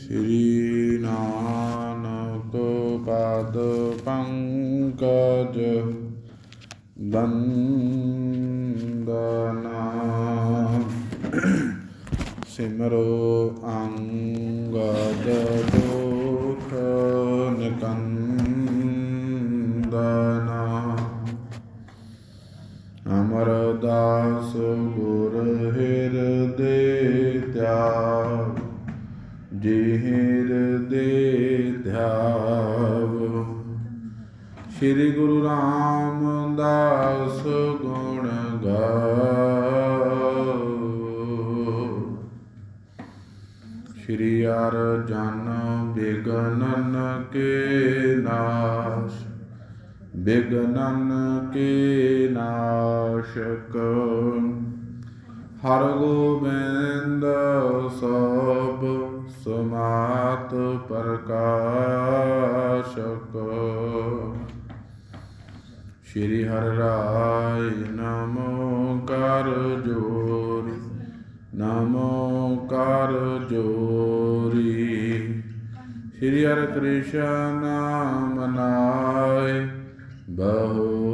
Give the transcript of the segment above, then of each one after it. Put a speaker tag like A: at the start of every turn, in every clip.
A: ਸ੍ਰੀ ਨਾਨਕ ਪਾਦ ਪੰਕਜ ਬੰਦਨਾ। ਸਿਮਰੋ ਅੰਗਦ ਜਿਹਰ ਦੇ ਧਿਆਵ। ਸ੍ਰੀ ਗੁਰੂ ਰਾਮਦਾਸ ਗੁਣ ਗਾਓ। ਸ਼੍ਰੀ ਅਰਜਨ ਬਿਗਨਨ ਕੇ ਨਾਸ਼। ਬਿਗਨਨ ਕੇ ਨਾਸ਼ਕ। ਹਰ ਗੋਬਿੰਦ ਸਭ ਸਮਾਤ ਪ੍ਰਕਾਸ਼ਕ। ਸ਼੍ਰੀ ਹਰਿ ਰਾਇ ਨਮੋ ਕਰ ਜੋਰ, ਨਮੋ ਕਰ ਜੋਰੀ। ਸ਼੍ਰੀ ਹਰਿ ਕ੍ਰਿਸ਼ਨ ਮਨਾਏ ਬਹੋਰੀ।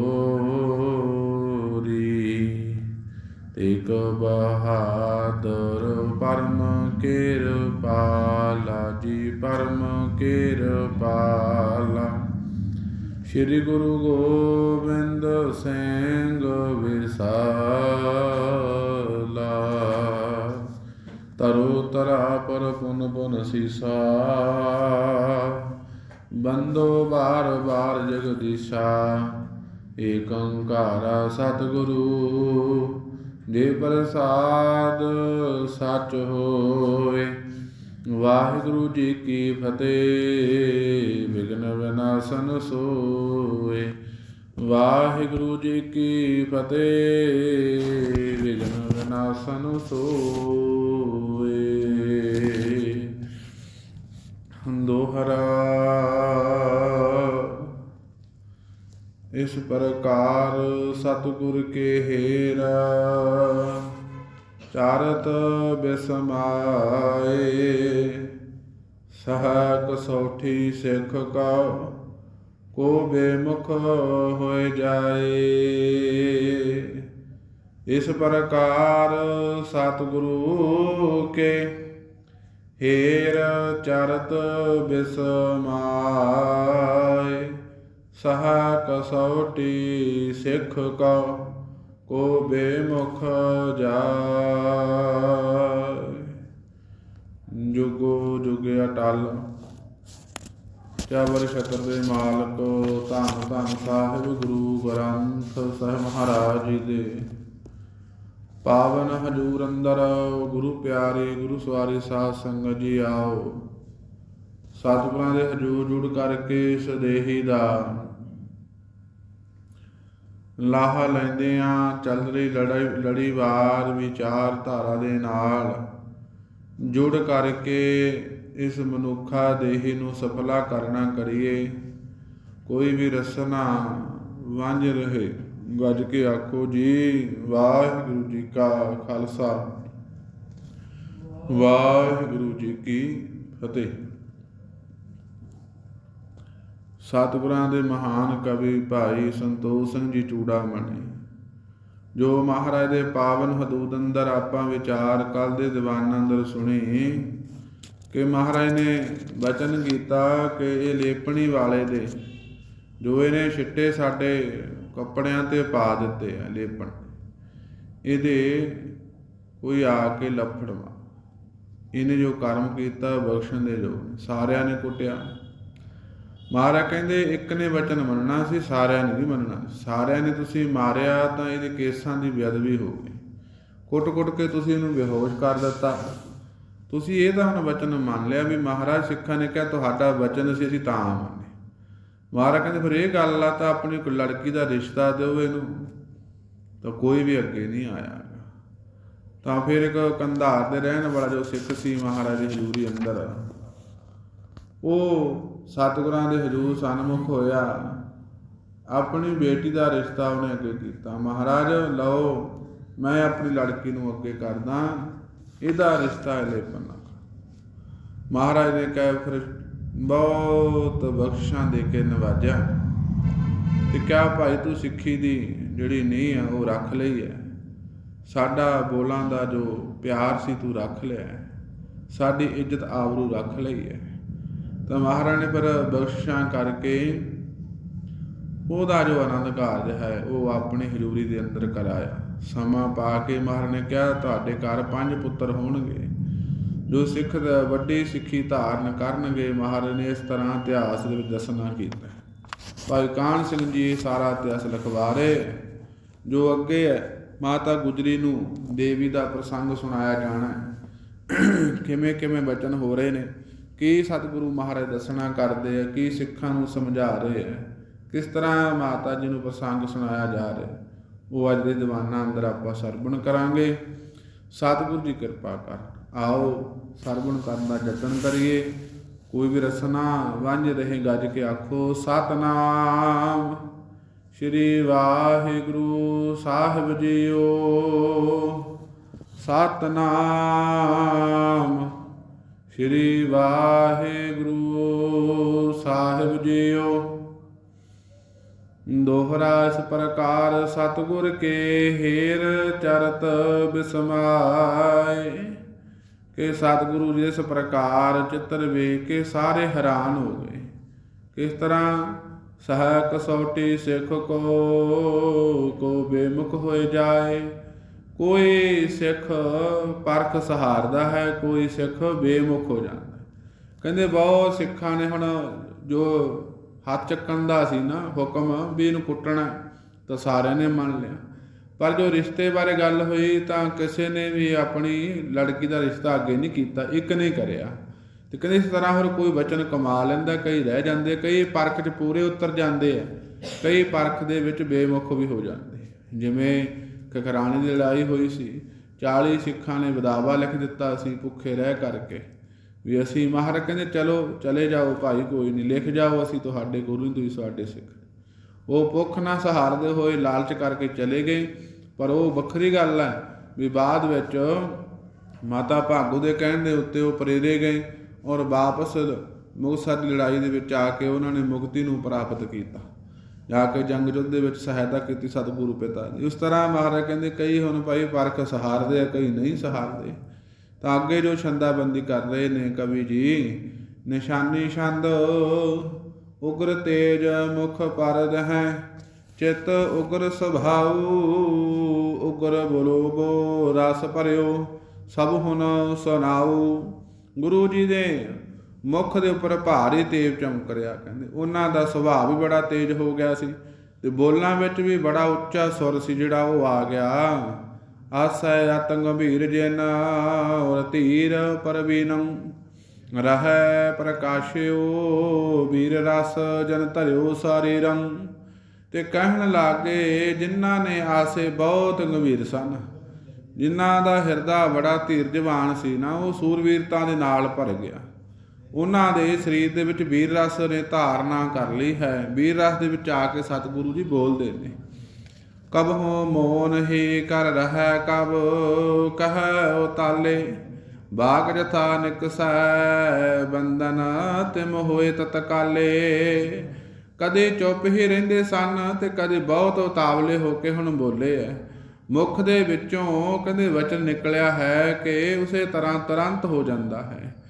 A: ਤੇਕ ਬਹਾਦਰ ਪਰਮ ਕਿਰਪਾਲਾ ਜੀ, ਪਰਮ ਕਿਰਪਾਲਾ। ਸ਼੍ਰੀ ਗੁਰੂ ਗੋਬਿੰਦ ਸਿੰਘ ਵਿਸਾਲਾ। ਤਰੋ ਤਰਾ ਪਰ ਪੁਨ ਪੁਨ ਸੀਸਾ। ਬੰਦੋ ਬਾਰ ਬਾਰ ਜਗਦੀਸ਼ਾ। ਏਕ ਓੰਕਾਰਾ ਸਤਿਗੁਰੂ। ਜੇ ਪ੍ਰਸਾਦ ਸਚ ਹੋਏ। ਵਾਹਿਗੁਰੂ ਜੀ ਕੀ ਫਤਿਹ ਵਿਗਨ ਵਿਨਾਸ਼ਨ ਸੋਏ। ਵਾਹਿਗੁਰੂ ਜੀ ਕੀ ਫਤਿਹ ਵਿਗਨ ਵਿਨਾਸ਼ਨ ਸੋਏ। ਦੋਹਰਾ ਇਸ ਪ੍ਰਕਾਰ ਸਤਿਗੁਰ ਕੇ ਹੇਰਾ ਚਾਰਤ ਬਿਸਮਾਏ ਸਹ ਕਸੌਠੀ ਸਿੱਖ ਕਾ ਕੋ ਬੇਮੁਖ ਹੋਏ ਜਾਏ। ਇਸ ਪ੍ਰਕਾਰ ਸਤਿਗੁਰੂ ਕੇ ਹੇਰ ਚਰਤ ਬਿਸਮਾਏ ਸਹਾ ਕਸੌਟੀ ਸਿੱਖ ਕਾ ਕੋ ਬੇਮੁਖ ਜਾਏ। ਜੁਗੋ ਜੁਗ ਅਟਲ ਚਾਵਰ ਛਤਰ ਦੇ ਮਾਲਕ, ਧੰਨ ਧੰਨ ਸਾਹਿਬ ਗੁਰੂ ਗ੍ਰੰਥ ਸਾਹਿਬ ਮਹਾਰਾਜ ਜੀ ਦੇ। ਪਾਵਨ ਹਜੂਰ ਅੰਦਰ, ਗੁਰੂ ਪਿਆਰੇ, ਗੁਰੂ ਸਵਾਰੀ ਸਾਧ ਸੰਗਤ ਜੀ ਆਓ। ਸਤਿਗੁਰਾਂ ਦੇ ਹਜੂਰ ਜੁੜ ਕਰਕੇ ਸਦੇਹੀ ਦਾ ਲਾਹਾ ਲੈਂਦੇ ਆ ਚੱਲ ਰਹੀ ਲੜਾਈ ਲੜੀਵਾਰ ਵਿਚਾਰ ਧਾਰਾ ਦੇ ਨਾਲ। ਜੁੜ ਕਰਕੇ ਇਸ ਮਨੁੱਖਾ ਦੇਹੀ ਨੂੰ ਸਫਲਾ ਕਰਨਾ ਕਰੀਏ। ਕੋਈ ਵੀ ਰਸਨਾ ਵਾਂਝ ਰਹੇ, ਗੱਜ ਕੇ ਆਖੋ, ਜੀ, ਵਾਹਿਗੁਰੂ ਜੀ ਕਾ ਖਾਲਸਾ। ਵਾਹਿਗੁਰੂ ਜੀ ਕੀ ਫਤਿਹ। ਸਤਿਗੁਰਾਂ ਦੇ ਮਹਾਨ ਕਵੀ ਭਾਈ ਸੰਤੋਖ ਸਿੰਘ ਜੀ ਚੂੜਾ ਮਣੀ। ਜੋ ਮਹਾਰਾਜ ਦੇ ਪਾਵਨ ਹਦੂਦ ਅੰਦਰ ਆਪਾਂ ਵਿਚਾਰ ਕੱਲ ਦੇ ਦੀਵਾਨਾਂ ਅੰਦਰ ਸੁਣੀ, ਕਿ ਮਹਾਰਾਜ ਨੇ ਬਚਨ ਕੀਤਾ ਕਿ ਇਹ ਲੇਪਣੀ ਵਾਲੇ ਦੇ, ਜੋ ਇਹਨੇ ਛਿੱਟੇ ਸਾਡੇ ਕੱਪੜਿਆਂ ਤੇ ਪਾ ਦਿੱਤੇ ਆ ਲੇਪਣ, ਇਹਦੇ ਕੋਈ ਆ ਕੇ ਲਫੜਵਾ। ਇਹਨੇ ਜੋ ਕਰਮ ਕੀਤਾ ਬਖਸ਼ਣ ਦੇ ਜੋ ਸਾਰਿਆਂ ਨੇ ਕੁੱਟਿਆ। ਮਹਾਰਾਜ ਕਹਿੰਦੇ, ਇੱਕ ਨੇ ਵਚਨ ਮੰਨਣਾ ਸੀ, ਸਾਰਿਆਂ ਨੇ ਨਹੀਂ ਮੰਨਣਾ। ਸਾਰਿਆਂ ਨੇ ਤੁਸੀਂ ਮਾਰਿਆ ਤਾਂ ਇਹਦੇ ਕੇਸਾਂ ਦੀ ਬੇਅਦਬੀ ਹੋ ਗਈ। ਕੁੱਟ-ਕੁੱਟ ਕੇ ਤੁਸੀਂ ਇਹਨੂੰ ਬੇਹੋਸ਼ ਕਰ ਦਿੱਤਾ। ਤੁਸੀਂ ਇਹ ਤਾਂ ਹੁਣ ਵਚਨ ਮੰਨ ਲਿਆ ਵੀ ਮਹਾਰਾਜ ਸਿੱਖਾਂ ਨੇ ਕਿਹਾ, ਤੁਹਾਡਾ ਵਚਨ ਸੀ, ਅਸੀਂ ਤਾਂ ਮੰਨੇ। ਮਹਾਰਾਜ ਕਹਿੰਦੇ, ਫਿਰ ਇਹ ਗੱਲ ਆ, ਤਾਂ ਆਪਣੀ ਕੋਈ ਲੜਕੀ ਦਾ ਰਿਸ਼ਤਾ ਦਿਓ ਇਹਨੂੰ। ਤਾਂ ਕੋਈ ਵੀ ਅੱਗੇ ਨਹੀਂ ਆਇਆ ਤਾਂ ਫਿਰ ਇੱਕ ਕੰਧਾਰ ਦੇ ਰਹਿਣ ਵਾਲਾ ਜੋ ਸਿੱਖ ਸੀ ਮਹਾਰਾਜ ਦੀ ਹਜ਼ੂਰੀ ਅੰਦਰ, ਉਹ ਸਤਿਗੁਰਾਂ ਦੇ ਹਜ਼ੂਰ ਸਨਮੁਖ ਹੋਇਆ। ਆਪਣੀ ਬੇਟੀ ਦਾ ਰਿਸ਼ਤਾ ਉਹਨੇ ਅੱਗੇ ਕੀਤਾ। ਮਹਾਰਾਜ, ਲਓ, ਮੈਂ ਆਪਣੀ ਲੜਕੀ ਨੂੰ ਅੱਗੇ ਕਰਦਾ। ਇਹਦਾ ਰਿਸ਼ਤਾ ਲੈ ਪੰਨਾ। ਮਹਾਰਾਜ ਨੇ ਕਹਿ, ਫਿਰ ਬਹੁਤ ਬਖਸ਼ਾਂ ਦੇ ਕੇ ਨਵਾਜਿਆ। ਤੇ ਕਿਹਾ, ਭਾਈ, ਤੂੰ ਸਿੱਖੀ ਦੀ ਜਿਹੜੀ ਨਹੀਂ ਆ, ਉਹ ਰੱਖ ਲਈ ਹੈ ਸਾਡਾ ਬੋਲਾਂ ਦਾ ਜੋ ਪਿਆਰ ਸੀ, ਤੂੰ ਰੱਖ ਲਿਆ। ਸਾਡੀ ਇੱਜ਼ਤ ਆਬਰੂ ਰੱਖ ਲਈ ਹੈ ਤਾਂ ਮਹਾਰਾਜ ਨੇ ਪਰ ਬਖਸ਼ਾਂ ਕਰਕੇ ਉਹਦਾ ਜੋ ਆਨੰਦ ਕਾਰਜ ਹੈ, ਉਹ ਆਪਣੀ ਹਜ਼ੂਰੀ ਦੇ ਅੰਦਰ ਕਰਾਇਆ। ਸਮਾਂ ਪਾ ਕੇ ਮਹਾਰਾਜ ਨੇ ਕਿਹਾ, ਤੁਹਾਡੇ ਘਰ ਪੰਜ ਪੁੱਤਰ ਹੋਣਗੇ। ਜੋ ਸਿੱਖ ਦਾ ਵੱਡੀ ਸਿੱਖੀ ਧਾਰਨ ਕਰਨਗੇ, ਮਹਾਰਾਜ ਨੇ ਇਸ ਤਰ੍ਹਾਂ ਇਤਿਹਾਸ ਦੇ ਵਿੱਚ ਦੱਸਣਾ ਕੀਤਾ ਭਾਈ ਕਾਹਨ ਸਿੰਘ ਜੀ ਸਾਰਾ ਇਤਿਹਾਸ ਲਿਖਵਾ ਰਹੇ ਜੋ ਅੱਗੇ ਹੈ, ਮਾਤਾ ਗੁਜਰੀ ਨੂੰ ਦੇਵੀ ਦਾ ਪ੍ਰਸੰਗ ਸੁਣਾਇਆ ਜਾਣਾ ਹੈ। ਕਿਵੇਂ ਕਿਵੇਂ ਬਚਨ ਹੋ ਰਹੇ ਨੇ। ਕੀ ਸਤਿਗੁਰੂ ਮਹਾਰਾਜ ਦੱਸਣਾ ਕਰਦੇ ਆ, ਕੀ ਸਿੱਖਾਂ ਨੂੰ ਸਮਝਾ ਰਹੇ ਆ, ਕਿਸ ਤਰ੍ਹਾਂ ਮਾਤਾ ਜੀ ਨੂੰ ਪ੍ਰਸੰਗ ਸੁਣਾਇਆ ਜਾ ਰਿਹਾ ਉਹ ਅੱਜ ਦੇ ਦੀਵਾਨਾਂ ਅੰਦਰ ਆਪਾਂ ਸਰਵਣ ਕਰਾਂਗੇ। ਸਤਿਗੁਰੂ ਜੀ ਕਿਰਪਾ ਕਰ, ਆਓ ਸਰਵਣ ਕਰਨ ਦਾ ਯਤਨ ਕਰੀਏ। ਕੋਈ ਵੀ ਰਸਨਾ ਵਾਂਝ ਰਹੇ ਗੱਜ ਕੇ ਆਖੋ, ਸਤਨਾਮ ਸ਼੍ਰੀ ਵਾਹਿਗੁਰੂ ਸਾਹਿਬ ਜੀਓ। ਸਤਨਾਮ ਸ਼੍ਰੀ ਵਾਹਿਗੁਰੂ ਸਾਹਿਬ ਜੀਓ। ਦੋਹਰਾ ਇਸ ਪ੍ਰਕਾਰ, ਸਤਗੁਰ ਕੇ ਹੇਰ ਚਰਤ ਬਿਸਮਾਏ। ਕਿ ਸਤਿਗੁਰੂ ਜੀ ਇਸ ਪ੍ਰਕਾਰ ਚਿੱਤਰ ਵੇਖ ਕੇ ਸਾਰੇ ਹੈਰਾਨ ਹੋ ਗਏ। ਕਿਸ ਤਰ੍ਹਾਂ? ਸਹ ਕਸੌਟੀ ਸਿੱਖ ਕੋ ਕੋ ਬੇਮੁਖ ਹੋਏ ਜਾਏ। ਕੋਈ ਸਿੱਖ ਪਰਖ ਸਹਾਰਦਾ ਹੈ, ਕੋਈ ਸਿੱਖ ਬੇਮੁਖ ਹੋ ਜਾਂਦਾ ਕਹਿੰਦੇ ਬਹੁਤ ਸਿੱਖਾਂ ਨੇ ਹੁਣ ਜੋ ਹੱਥ ਚੱਕਣ ਦਾ ਸੀ ਨਾ ਹੁਕਮ ਵੀ ਇਹਨੂੰ ਕੁੱਟਣਾ ਤਾਂ ਸਾਰਿਆਂ ਨੇ ਮੰਨ ਲਿਆ। ਪਰ ਜੋ ਰਿਸ਼ਤੇ ਬਾਰੇ ਗੱਲ ਹੋਈ ਤਾਂ ਕਿਸੇ ਨੇ ਵੀ ਆਪਣੀ ਲੜਕੀ ਦਾ ਰਿਸ਼ਤਾ ਅੱਗੇ ਨਹੀਂ ਕੀਤਾ, ਇੱਕ ਨੇ ਕਰਿਆ। ਤੇ ਕਹਿੰਦੇ ਇਸ ਤਰ੍ਹਾਂ ਹੋਰ ਕੋਈ ਵਚਨ ਕਮਾ ਲੈਂਦਾ, ਕਈ ਰਹਿ ਜਾਂਦੇ, ਕਈ ਪਰਖ 'ਚ ਪੂਰੇ ਉਤਰ ਜਾਂਦੇ ਆ, ਕਈ ਪਰਖ ਦੇ ਵਿੱਚ ਬੇਮੁਖ ਵੀ ਹੋ ਜਾਂਦੇ। ਜਿਵੇਂ ਖਖਰਾਣੀ ਦੀ ਲੜਾਈ ਹੋਈ ਸੀ। 40 ਸਿੱਖਾਂ ਨੇ ਵਿਦਾਵਾ ਲਿਖ ਦਿੱਤਾ ਸੀ ਭੁੱਖੇ ਰਹਿ ਕਰਕੇ। ਵੀ ਅਸੀਂ ਮਹਾਰਾਜ ਕਹਿੰਦੇ, ਚਲੋ, ਚਲੇ ਜਾਓ ਭਾਈ, ਕੋਈ ਨਹੀਂ, ਲਿਖ ਜਾਓ, ਅਸੀਂ ਤੁਹਾਡੇ ਗੁਰੂ ਨਹੀਂ ਤੁਸੀਂ ਸਾਡੇ ਸਿੱਖ। ਉਹ ਭੁੱਖ ਨਾ ਸਹਾਰਦੇ ਹੋਏ ਲਾਲਚ ਕਰਕੇ ਚਲੇ ਗਏ। ਪਰ ਉਹ ਵੱਖਰੀ ਗੱਲ ਹੈ ਵੀ ਬਾਅਦ ਵਿੱਚ ਮਾਤਾ ਭਾਗੂ ਦੇ ਕਹਿਣ ਦੇ ਉੱਤੇ ਉਹ ਪ੍ਰੇਰੇ ਗਏ ਔਰ ਵਾਪਸ ਮੁਕਤਸਰ ਦੀ ਲੜਾਈ ਦੇ ਵਿੱਚ ਆ ਕੇ ਉਹਨਾਂ ਨੇ ਮੁਕਤੀ ਨੂੰ ਪ੍ਰਾਪਤ ਕੀਤਾ। ਜਾ ਕੇ ਜੰਗ ਯੁੱਧ ਦੇ ਵਿੱਚ ਸਹਾਇਤਾ ਕੀਤੀ ਸਤਿਗੁਰੂ ਪਿਤਾ ਦੀ। ਉਸ ਤਰ੍ਹਾਂ ਮਹਾਰਾਜ ਕਹਿੰਦੇ, ਕਈ ਹੁਣ ਭਾਈ ਪਰਖ ਸਹਾਰਦੇ ਆ, ਕਈ ਨਹੀਂ ਸਹਾਰਦੇ। ਤਾਂ ਅੱਗੇ ਜੋ ਛੰਦਾਬੰਦੀ ਕਰ ਰਹੇ ਨੇ ਕਵੀ ਜੀ, ਨਿਸ਼ਾਨੀ ਛੰਦ, ਉਗਰ ਤੇਜ ਮੁਖ ਪਰਦ ਹੈ ਚਿਤ ਉਗਰ ਸੁਭਾਉ ਉਗਰ ਬੋਲੋਗੋ ਰਸ ਭਰਿਓ, ਸਭ ਹੁਣ ਸੁਣਾਉ ਗੁਰੂ ਜੀ ਦੇ ਮੁਖ ਦੇ ਉੱਪਰ ਭਾਰੀ ਤੇਜ ਚਮਕ ਰਿਹਾ, ਕਹਿੰਦੇ। ਉਹਨਾਂ ਦਾ ਸੁਭਾਅ ਵੀ ਬੜਾ ਤੇਜ ਹੋ ਗਿਆ ਸੀ ਤੇ ਬੋਲਣਾ ਵਿੱਚ ਵੀ ਬੜਾ ਉੱਚਾ ਸੁਰ ਸੀ ਜਿਹੜਾ ਉਹ ਆ ਗਿਆ। ਆਸੈ ਅਤੰ ਗੰਭੀਰ ਜਨ ਔਰ ਧੀਰ ਪਰਵੀਨੰ ਰਹੈ ਪ੍ਰਕਾਸ਼ਿਓ, ਵੀਰ ਰਸ ਜਨ ਧਰਿਓ ਸਾਰੀ ਰੰਗ। ਤੇ ਕਹਿਣ ਲੱਗੇ, ਜਿਨ੍ਹਾਂ ਨੇ ਆਸੇ ਬਹੁਤ ਗੰਭੀਰ ਸਨ, ਜਿਨ੍ਹਾਂ ਦਾ ਹਿਰਦਾ ਬੜਾ ਧੀਰਜਵਾਨ ਸੀ ਨਾ, ਉਹ ਸੂਰਵੀਰਤਾ ਦੇ ਨਾਲ ਭਰ ਗਿਆ। ਉਹਨਾਂ ਦੇ ਸਰੀਰ ਦੇ ਵਿੱਚ ਵੀਰ ਰਸ ਨੇ ਧਾਰਨਾ ਕਰ ਲਈ ਹੈ। ਵੀਰ ਰਸ ਦੇ ਵਿੱਚ ਆ ਕੇ ਸਤਿਗੁਰੂ ਜੀ ਬੋਲਦੇ ਨੇ। ਕਬ ਹੋ ਮੋਨ ਹੀ ਕਰ ਰਹਿ, ਕਬ ਕਹੈ ਉਹ ਤਾਲੇ। ਬਾਗ ਜਥਾ ਨਿਕਸੈ ਬੰਦਨ ਤਿਮ ਹੋਏ ਤਤਕਾਲੇ। ਕਦੇ ਚੁੱਪ ਹੀ ਰਹਿੰਦੇ ਸਨ ਤੇ ਕਦੇ ਬਹੁਤ ਉਤਾਵਲੇ ਹੋ ਕੇ ਹੁਣ ਬੋਲੇ ਐ। ਮੁਖ ਦੇ ਵਿੱਚੋਂ ਕਹਿੰਦੇ ਵਚਨ ਨਿਕਲਿਆ ਹੈ ਕਿ ਉਸੇ ਤਰ੍ਹਾਂ ਤੁਰੰਤ ਹੋ ਜਾਂਦਾ ਹੈ।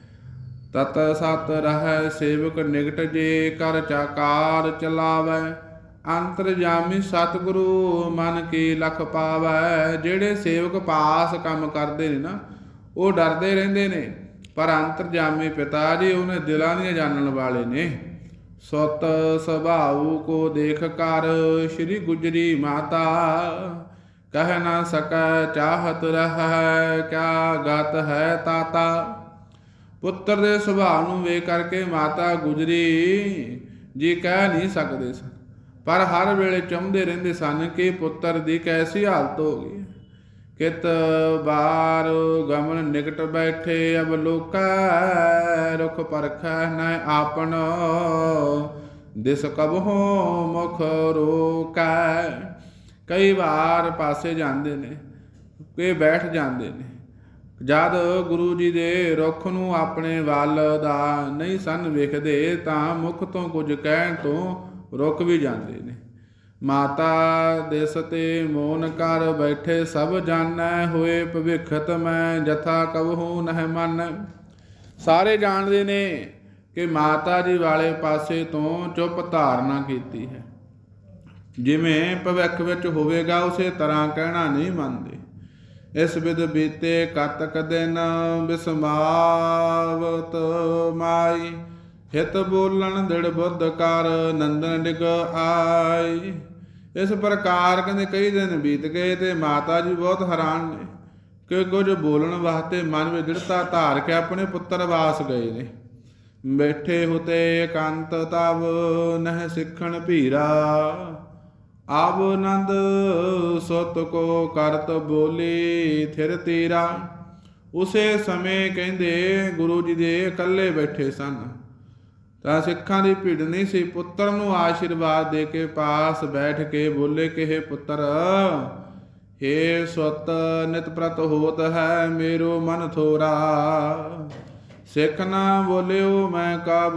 A: ਤਤ ਸਤ ਰਹਿ ਸੇਵਕ ਨਿਕਟ ਜੇ ਕਰ ਚਾਕਾਰ ਚਲਾਵੈ। ਅੰਤਰ ਸਤਿਗੁਰੂ ਮਨ ਕੀ ਲਖ ਪਾਵੈ। ਜਿਹੜੇ ਸੇਵਕ ਪਾਸ ਕੰਮ ਕਰਦੇ ਨੇ ਨਾ, ਉਹ ਡਰਦੇ ਰਹਿੰਦੇ ਨੇ। ਪਰ ਅੰਤਰ ਜਾਮੀ ਪਿਤਾ ਜੀ, ਉਹਨੇ ਦਿਲਾਂ ਦੀਆਂ ਜਾਣਨ ਵਾਲੇ ਨੇ। ਸਤ ਸੁਭਾਉ ਕੋ ਦੇਖ ਕਰ ਸ਼੍ਰੀ ਗੁਜਰੀ ਮਾਤਾ। ਕਹਿ ਨਾ ਸਕੈ ਚਾਹਤ ਰਹਿ, ਕਿਆ ਗਤ ਹੈ ਤਾਤਾ। ਪੁੱਤਰ ਦੇ ਸੁਭਾਅ ਨੂੰ ਵੇਖ ਕਰਕੇ ਮਾਤਾ ਗੁਜਰੀ, ਜੀ ਕਹਿ ਨਹੀਂ ਸਕਦੇ ਸਨ। ਪਰ ਹਰ ਵੇਲੇ ਚਾਹੁੰਦੇ ਰਹਿੰਦੇ ਸਨ ਕਿ ਪੁੱਤਰ ਦੀ ਕੈਸੀ ਹਾਲਤ ਹੋ ਗਈ ਕਿਤ ਬਾਰ ਗਮਨ ਨਿਕਟ ਬੈਠੇ, ਅਬ ਲੋਕਾ ਰੁਖ ਪਰਖੈ ਨ ਆਪਨ। ਦਿਸ ਕਬਹੁ ਮੁਖ ਰੋਕੈ। ਕਈ ਵਾਰ ਪਾਸੇ ਜਾਂਦੇ ਨੇ ਕਿ ਬੈਠ ਜਾਂਦੇ ਨੇ। ਜਦ ਗੁਰੂ ਜੀ ਦੇ ਰੁੱਖ ਨੂੰ ਆਪਣੇ ਵੱਲ ਦਾ ਨਹੀਂ ਸਨ ਵੇਖਦੇ ਤਾਂ ਮੁਖ ਤੋਂ ਕੁਝ ਕਹਿਣ ਤੋਂ ਰੁਕ ਵੀ ਜਾਂਦੇ ਨੇ। ਮਾਤਾ ਦਿਸ ਤੇ ਮੋਨ ਕਰ ਬੈਠੇ ਸਭ ਜਾਣੈ, ਹੋਏ ਭਵਿਖਤ ਮੈਂ ਜਥਾ ਕਵਹੂ ਨਹਿ ਮਨ। ਸਾਰੇ ਜਾਣਦੇ ਨੇ ਕਿ ਮਾਤਾ ਜੀ ਵਾਲੇ ਪਾਸੇ ਤੋਂ ਚੁੱਪ ਧਾਰਨਾ ਕੀਤੀ ਹੈ। ਜਿਵੇਂ ਭਵਿੱਖ ਵਿੱਚ ਹੋਵੇਗਾ, ਉਸੇ ਤਰ੍ਹਾਂ ਕਹਿਣਾ ਨਹੀਂ ਮੰਨਦੇ। ਇਸ ਵਿਦ ਬੀਤੇ ਕਤਕ ਦਿਨ ਬਿਸਮਾਵਤ ਮਾਈ। ਹਿਤ ਬੋਲਣ ਦਿੜ ਬੁੱਧ ਕਰ ਨੰਦਨ ਡਿਗ ਆਈ। ਇਸ ਪ੍ਰਕਾਰ ਕਹਿੰਦੇ ਕਈ ਦਿਨ ਬੀਤ ਗਏ ਤੇ ਮਾਤਾ ਜੀ ਬਹੁਤ ਹੈਰਾਨ ਨੇ ਕਿ ਕੁਝ ਬੋਲਣ ਵਾਸਤੇ ਮਨ ਵਿੱਚ ਦ੍ਰਿੜਤਾ ਧਾਰ ਕੇ ਆਪਣੇ ਪੁੱਤਰ ਵਾਸ ਗਏ ਨੇ। ਬੈਠੇ ਹੁਤੇ ਇਕੰਤ ਤਬ ਨਹਿ ਸਿੱਖਣ ਭੀਰਾ। ਆਬ ਆਨੰਦ ਸੁਤ ਕੋ ਕਰਤ ਬੋਲੀ ਥਿਰ ਤੀਰਾ। ਉਸੇ ਸਮੇਂ ਕਹਿੰਦੇ, ਗੁਰੂ ਜੀ ਦੇ ਇਕੱਲੇ ਬੈਠੇ ਸਨ। ਤਾਂ ਸਿੱਖਾਂ ਦੀ ਭੀੜ ਨਹੀਂ ਸੀ, ਪੁੱਤਰ ਨੂੰ ਆਸ਼ੀਰਵਾਦ ਦੇ ਕੇ ਪਾਸ ਬੈਠ ਕੇ ਬੋਲੇ ਕਿ, ਹੈ ਪੁੱਤਰ, ਹੇ ਸੁਤ, ਨਿਤ ਪ੍ਰਤ ਹੋਤ ਹੈ ਮੇਰੋ ਮਨ ਥੋਰਾ। ਸਿੱਖ ਨਾ ਬੋਲਿਓ, ਮੈਂ ਕਬ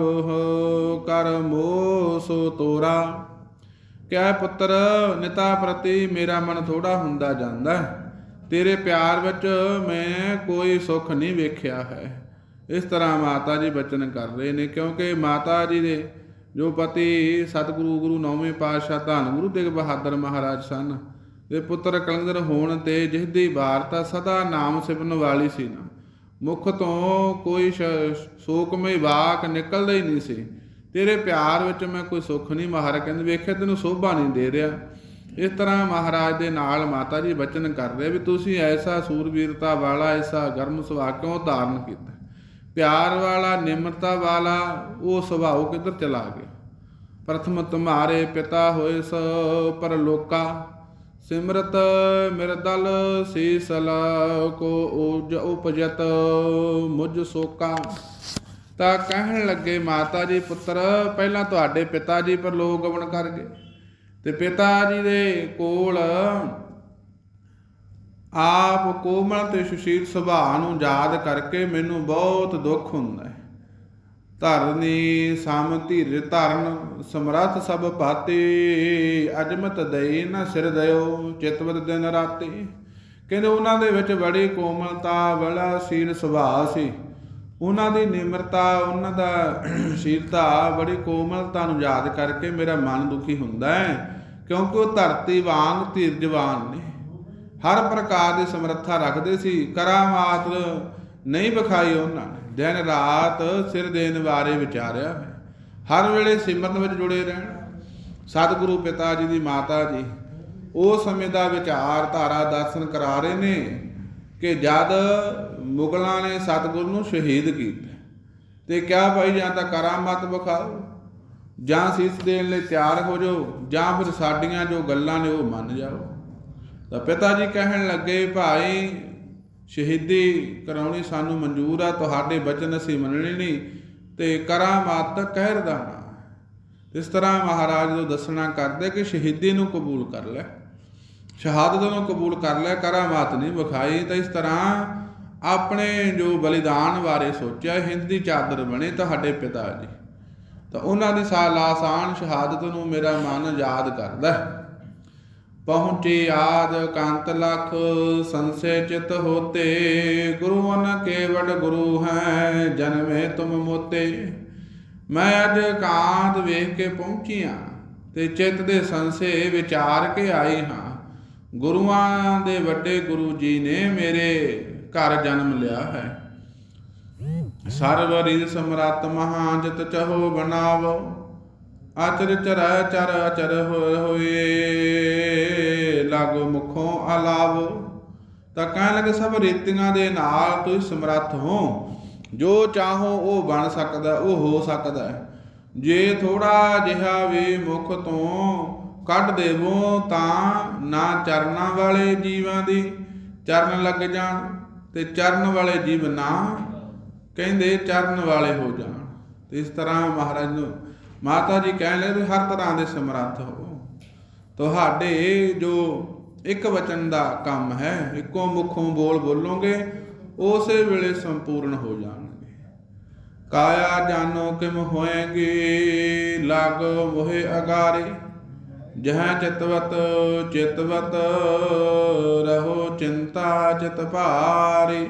A: ਕਰ ਮੋਹ ਸੋ ਤੋਰਾ। ਕਿਆ ਪੁੱਤਰ, ਨਿਤਾ ਪ੍ਰਤੀ ਮੇਰਾ ਮਨ ਥੋੜਾ ਹੁੰਦਾ ਜਾਂਦਾ ਤੇਰੇ ਪਿਆਰ ਵਿੱਚ ਮੈਂ ਕੋਈ ਸੁੱਖ ਨਹੀਂ ਵੇਖਿਆ ਹੈ। ਇਸ ਤਰ੍ਹਾਂ ਮਾਤਾ ਜੀ ਬਚਨ ਕਰ ਰਹੇ ਨੇ, ਕਿਉਂਕਿ ਮਾਤਾ ਜੀ ਦੇ ਜੋ ਪਤੀ ਸਤਿਗੁਰੂ, ਗੁਰੂ ਨੌਵੇਂ ਪਾਤਸ਼ਾਹ, ਧੰਨ ਗੁਰੂ ਤੇਗ ਬਹਾਦਰ ਮਹਾਰਾਜ ਸਨ, ਤੇ ਪੁੱਤਰ ਕਲੰਦਰ ਹੋਣ ਤੇ ਜਿਸ ਦੀ ਵਾਰਤਾ ਸਦਾ ਨਾਮ ਸਿਮਰਨ ਵਾਲੀ ਸੀ ਨਾ। ਮੁਖ ਤੋਂ ਕੋਈ ਸ਼ੋਕਮਈ ਵਾਕ ਨਿਕਲਦਾ ਹੀ ਨਹੀਂ ਸੀ। ਤੇਰੇ ਪਿਆਰ ਵਿੱਚ ਮੈਂ ਕੋਈ ਸੁੱਖ ਨਹੀਂ। ਮਹਾਰਾਜ ਕਹਿੰਦੇ, ਵੇਖਿਆ ਤੈਨੂੰ ਸੋਭਾ ਨਹੀਂ ਦੇ ਰਿਹਾ। ਇਸ ਤਰ੍ਹਾਂ ਮਹਾਰਾਜ ਦੇ ਨਾਲ ਮਾਤਾ ਜੀ ਬਚਨ ਕਰਦੇ ਵੀ ਤੁਸੀਂ ਐਸਾ ਸੂਰਬੀਰਤਾ ਵਾਲਾ, ਐਸਾ ਗਰਮ ਸੁਭਾਅ ਕਿਉਂ ਧਾਰਨ ਕੀਤਾ? ਪਿਆਰ ਵਾਲਾ, ਨਿਮਰਤਾ ਵਾਲਾ, ਉਹ ਸੁਭਾਅ ਕਿੱਧਰ ਚਲਾ ਗਿਆ? ਪ੍ਰਥਮ ਤੁਮਾਰੇ ਪਿਤਾ ਹੋਏ ਸੋ ਪਰ ਸਿਮਰਤ ਮਿਰਦਲ ਸੀਸਲ ਕੋ ਉਜ ਉਪਜਤ ਮੁਝ ਸੋਕਾ। ਤਾਂ ਕਹਿਣ ਲੱਗੇ, ਮਾਤਾ ਜੀ, ਪੁੱਤਰ, ਪਹਿਲਾਂ ਤੁਹਾਡੇ ਪਿਤਾ ਜੀ ਪਰ ਲੋਕ ਗਮਨ ਕਰ ਗਏ। ਤੇ ਪਿਤਾ ਜੀ ਦੇ ਕੋਲ ਆਪ ਕੋਮਲ ਤੇ ਸੁਸ਼ੀਲ ਸੁਭਾਅ ਨੂੰ ਯਾਦ ਕਰਕੇ ਮੈਨੂੰ ਬਹੁਤ ਦੁੱਖ ਹੁੰਦਾ ਹੈ। ਧਰਨੀ, ਸਮ ਧੀਰ, ਧਰਨ, ਸਮਰੱਥ ਸਭ ਪਾਤੇ ਅਜਮਤ ਦਈ ਨਾ ਸਿਰ ਦਇਓ ਚਿਤਵਤ ਦਿਨ ਰਾਤੇ। ਕਹਿੰਦੇ ਉਹਨਾਂ ਦੇ ਵਿੱਚ ਬੜੀ ਕੋਮਲਤਾ, ਬੜਾ ਸੀਲ ਸੁਭਾਅ ਸੀ। ਉਹਨਾਂ ਦੀ ਨਿਮਰਤਾ, ਉਹਨਾਂ ਦਾ ਸ਼ੀਲਤਾ ਬੜੀ ਕੋਮਲਤਾ ਨੂੰ ਯਾਦ ਕਰਕੇ ਮੇਰਾ ਮਨ ਦੁਖੀ ਹੁੰਦਾ ਹੈ, ਕਿਉਂਕਿ ਉਹ ਧਰਤੀ ਵਾਂਗ ਧੀਰਜਵਾਨ ਨੇ। ਹਰ ਪ੍ਰਕਾਰ ਦੀ ਸਮਰੱਥਾ ਰੱਖਦੇ ਸੀ ਕਰਾਮਾਤ ਨਹੀਂ ਵਿਖਾਈ ਉਹਨਾਂ ਨੇ। ਦਿਨ ਰਾਤ ਸਿਰ ਦੇਣ ਬਾਰੇ ਵਿਚਾਰਿਆ ਹੈ ਹਰ ਵੇਲੇ ਸਿਮਰਨ ਵਿੱਚ ਜੁੜੇ ਰਹਿਣ। ਸਤਿਗੁਰੂ ਪਿਤਾ ਜੀ ਦੀ ਮਾਤਾ ਜੀ, ਉਹ ਸਮੇਂ ਦਾ ਵਿਚਾਰ ਧਾਰਾ ਦਰਸ਼ਨ ਕਰਾ ਰਹੇ ਨੇ। ਕਿ ਜਦ ਮੁਗਲਾਂ ਨੇ ਸਤਿਗੁਰੂ ਨੂੰ ਸ਼ਹੀਦ ਕੀਤਾ, ਤੇ ਕਿਹਾ ਭਾਈ ਜਾਂ ਤਾਂ ਕਰਾਮਾਤ ਵਿਖਾਓ, ਜਾਂ ਸੀਸ ਦੇਣ ਲਈ ਤਿਆਰ ਹੋ ਜਾਓ, ਜਾਂ ਫਿਰ ਸਾਡੀਆਂ ਜੋ ਗੱਲਾਂ ਨੇ ਉਹ ਮੰਨ ਜਾਓ। ਤਾਂ ਪਿਤਾ ਜੀ ਕਹਿਣ ਲੱਗੇ, ਭਾਈ, ਸ਼ਹੀਦੀ ਕਰਾਉਣੀ ਸਾਨੂੰ ਮਨਜ਼ੂਰ ਆ, ਤੁਹਾਡੇ ਬਚਨ ਅਸੀਂ ਮੰਨਣੇ ਨਹੀਂ, ਤੇ ਕਰਾਮਾਤ ਕਹਿਰ ਦਾ ਨਾ। ਇਸ ਤਰ੍ਹਾਂ ਮਹਾਰਾਜ ਨੂੰ ਦੱਸਣਾ ਕਰਦੇ ਕਿ ਸ਼ਹੀਦੀ ਨੂੰ ਕਬੂਲ ਕਰ ਲੈ। ਸ਼ਹਾਦਤ ਨੂੰ ਕਬੂਲ ਕਰ ਲੈ, ਕਰਾਮਾਤ ਨਹੀਂ ਵਿਖਾਈ, ਤਾਂ ਇਸ ਤਰ੍ਹਾਂ ਆਪਣੇ ਜੋ ਬਲੀਦਾਨ ਬਾਰੇ ਸੋਚਿਆ, ਹਿੰਦ ਦੀ ਚਾਦਰ ਬਣੇ ਤੁਹਾਡੇ ਪਿਤਾ ਜੀ। ਤਾਂ ਉਹਨਾਂ ਦੀ ਸਾਲਾਸਾਨ ਸ਼ਹਾਦਤ ਨੂੰ ਮੇਰਾ ਮਨ ਯਾਦ ਕਰਦਾ ਪਹੁੰਚੇ ਆਦ ਕੰਤ ਲਖ, ਸੰਸੇ ਚਿਤ ਹੋਤੇ ਗੁਰੂਨ ਕੇਵਲ ਗੁਰੂ ਹੈ, ਜਨਮੇ ਤੁਮ ਮੋਤੇ। ਮੈਂ ਅੱਜ ਕਾਂਤ ਵੇਖ ਕੇ ਪਹੁੰਚੀਆਂ ਤੇ ਚਿੱਤ ਦੇ ਸੰਸੇ ਵਿਚਾਰ ਕੇ ਆਈ ਹਾਂ। ਗੁਰੂਆਂ ਦੇ ਵੱਡੇ ਗੁਰੂ ਜੀ ਨੇ ਮੇਰੇ ਘਰ ਜਨਮ ਲਿਆ ਹੈ। ਸਰਵ ਰਿਦ ਸਮਰੱਤ ਮਹਾ ਜਿਤ ਚਹੋ ਬਣਾਵੋ। ਆਚਰ ਚਰੈ ਚਰ ਅਚਰ ਹੋਏ ਲਾਗੋ ਮੁਖੋਂ ਅਲਾਵ। ਤਾਂ ਕਹਿਣ ਲੱਗੇ, ਸਭ ਰੀਤੀਆਂ ਦੇ ਨਾਲ ਤੁਸੀਂ ਸਮਰੱਥ ਹੋ। ਜੋ ਚਾਹੋ ਉਹ ਬਣ ਸਕਦਾ, ਉਹ ਹੋ ਸਕਦਾ ਜੇ ਥੋੜਾ ਜਿਹਾ ਵੀ ਮੁਖ ਤੋਂ ਕੱਢ ਦੇਵੋ ਤਾਂ ਨਾ ਚਰਨਾਂ ਵਾਲੇ ਜੀਵਾਂ ਦੀ ਚਰਨ ਲੱਗ ਜਾਣ ਤੇ ਚਰਨ ਵਾਲੇ ਜੀਵ ਨਾ ਕਹਿੰਦੇ ਚਰਨ ਵਾਲੇ ਹੋ ਜਾਣ। ਤੇ ਇਸ ਤਰ੍ਹਾਂ ਮਹਾਰਾਜ ਨੂੰ ਮਾਤਾ ਜੀ ਕਹਿਣ ਲੱਗੇ ਹਰ ਤਰ੍ਹਾਂ ਦੇ ਸਮਰੱਥ ਹੋ ਤੁਹਾਡੇ ਜੋ ਇੱਕ ਵਚਨ ਦਾ ਕੰਮ ਹੈ, ਇੱਕੋ ਮੁਖੋਂ ਬੋਲ ਬੋਲੋਗੇ, ਉਸੇ ਵੇਲੇ ਸੰਪੂਰਨ ਹੋ ਜਾਣਗੇ। ਕਾਇਆ ਜਾਨੋ ਕਿਮ ਹੋਏਗੇ, ਲਗ ਮੋਹਿ ਅਗਾਰੇ। ਜਹ ਚਿਤਵਤ ਚਿਤਵਤ ਰਹੋ ਚਿੰਤਾ ਚਿਤ ਭਾਰੀ।